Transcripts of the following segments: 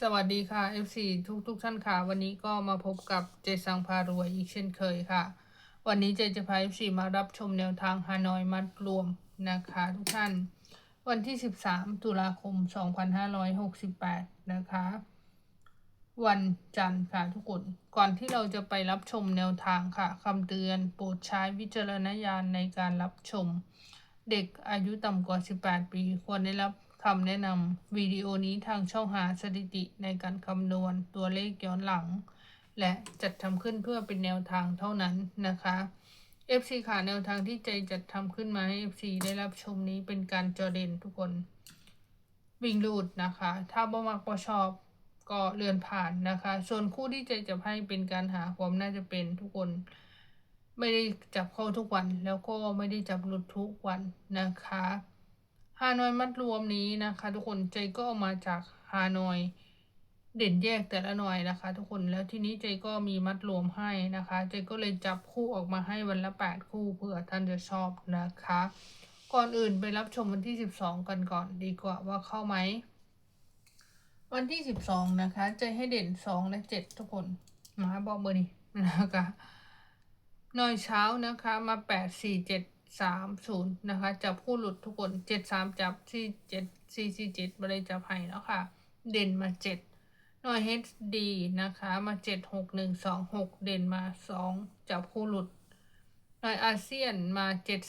สวัสดีค่ะ FC ทุกทุกท่านค่ะ วันนี้ก็มาพบกับเจสังพารวยอีกเช่นเคยค่ะ วันนี้เจจะพา FC มารับชมแนวทางฮานอยมัดรวมนะคะทุกท่าน วันที่ 13 ตุลาคม 2568 นะคะ วันจันทร์ค่ะทุกคน ก่อนที่เราจะไปรับชมแนวทางค่ะคำเตือนโปรดใช้วิจารณญาณในการรับชม เด็กอายุต่ำกว่า 18 ปีควรได้รับ คำแนะนำวิดีโอนี้ทางช่องหาสถิติในการคำนวณตัวเลขย้อนหลัง และจัดทำขึ้นเพื่อเป็นแนวทางเท่านั้นนะคะ FC ค่ะแนวทางที่ใจจัดทำขึ้นมาให้ FC ได้รับชมนี้เป็นการจอเด่นทุกคน วิ่งรูดนะคะ ถ้าบ่มักบ่ชอบก็เลื่อนผ่านนะคะ ส่วนคู่ที่ใจจะให้เป็นการหาความน่าจะเป็นทุกคน ไม่ได้จับเข้าทุกวัน แล้วก็ไม่ได้จับหลุดทุกวันนะคะ ฮานอยมัดรวมนี้นะคะ ทุกคนใจก็เอามาจากฮานอยเด่นแยกแต่ละหน่อยนะคะ ทุกคนแล้วทีนี้ใจก็มีมัดรวมให้นะคะ ใจก็เลยจับคู่ออกมาให้วันละแปดคู่เผื่อท่านจะชอบนะคะ ก่อนอื่นไปรับชมวันที่สิบสองกันก่อนดีกว่าว่าเข้าไหม วันที่สิบสองนะคะ ใจให้เด่นสองและเจ็ดทุกคนมาบอกเบอร์นี้นะคะหน่อยเช้านะคะมาแปด สามศูนย์นะคะ จับคู่หลุดทุกคนเจ็ดสามจับที่เจ็ดสี่สี่เจ็ดไม่ได้จับให้แล้วค่ะ เด่นมาเจ็ดหน่วย HD นะคะ มาเจ็ดหกหนึ่งสองหกเด่นมาสองจับคู่หลุด หน่วยอาเซียนมาเจ็ด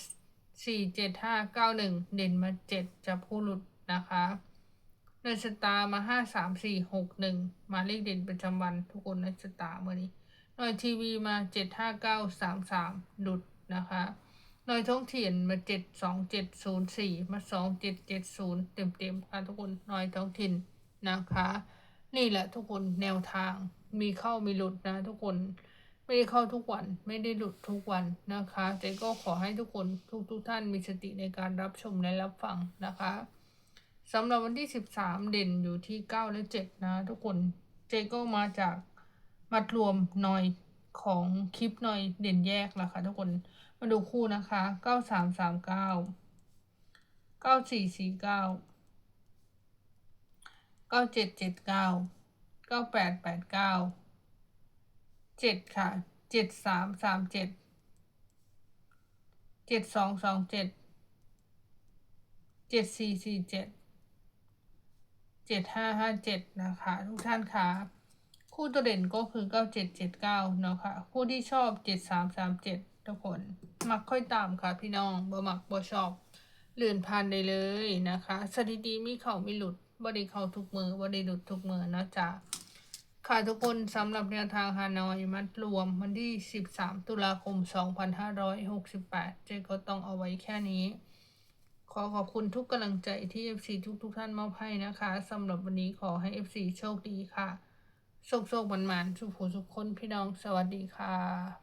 สี่เจ็ดห้าเก้าหนึ่งเด่นมาเจ็ดจับคู่หลุดนะคะหน่วยสตาร์มาห้าสามสี่หกหนึ่งมาเลขเด่นประจำวันทุกคนในสตาร์เมื่อนี้ หน่วยทีวีมาเจ็ดห้าเก้าสามสามหลุดนะคะ หน่วยท้องถิ่นมาเจ็ดสองเจ็ดศูนย์สี่มาสองเจ็ดเจ็ดศูนย์เต็มเต็มๆค่ะทุกคนหน่วยท้องถิ่นนะคะ นี่แหละทุกคนแนวทางมีเข้ามีหลุดนะทุกคนไม่ได้เข้าทุกวันไม่ได้หลุดทุกวันนะคะ แต่ก็ขอให้ทุกคนทุกทุกท่านมีสติในการรับชมและรับฟังนะคะสำหรับวันที่ 13 เด่นอยู่ที่ 9 และ 7 นะทุกคนเจก็มาจากมัดรวมหน่อย ของคลิปหน่อยเด่นแยกละค่ะทุกคนมาดูคู่นะคะ9339 9449เก้าเจ็ดเจ็ดเก้าเก้าแปดแปดเก้าเจ็ดค่ะเจ็ดสามสามเจ็ดเจ็ดสองสองเจ็ดเจ็ดสี่สี่เจ็ดเจ็ดห้าห้าเจ็ดนะคะ ทุกท่านค่ะ คู่ตัวเด่นก็คือเก้าเจ็ดเจ็ดเก้าเนาะค่ะ คู่ที่ชอบเจ็ดสามสามเจ็ดทุกคน มักค่อยตามค่ะพี่น้องบ่มักบ่ชอบเลื่อนผ่านได้เลยนะคะ สถิติมีเข้ามีหลุดบ่ได้เข้าทุกมือบ่ได้หลุดทุกมือนะจ๊ะค่ะทุกคนสำหรับแนวทางฮานอยมัดรวมวันที่ 13 ตุลาคม 2568 เจก็ต้องเอาไว้แค่นี้ ขอขอบคุณทุกกำลังใจที่ FC ทุกทุกท่านมอบให้นะคะสำหรับวันนี้ขอให้ FC โชคดีค่ะ โชคโชคมันมันๆสุขผู้สุขคนพี่น้องสวัสดีค่ะ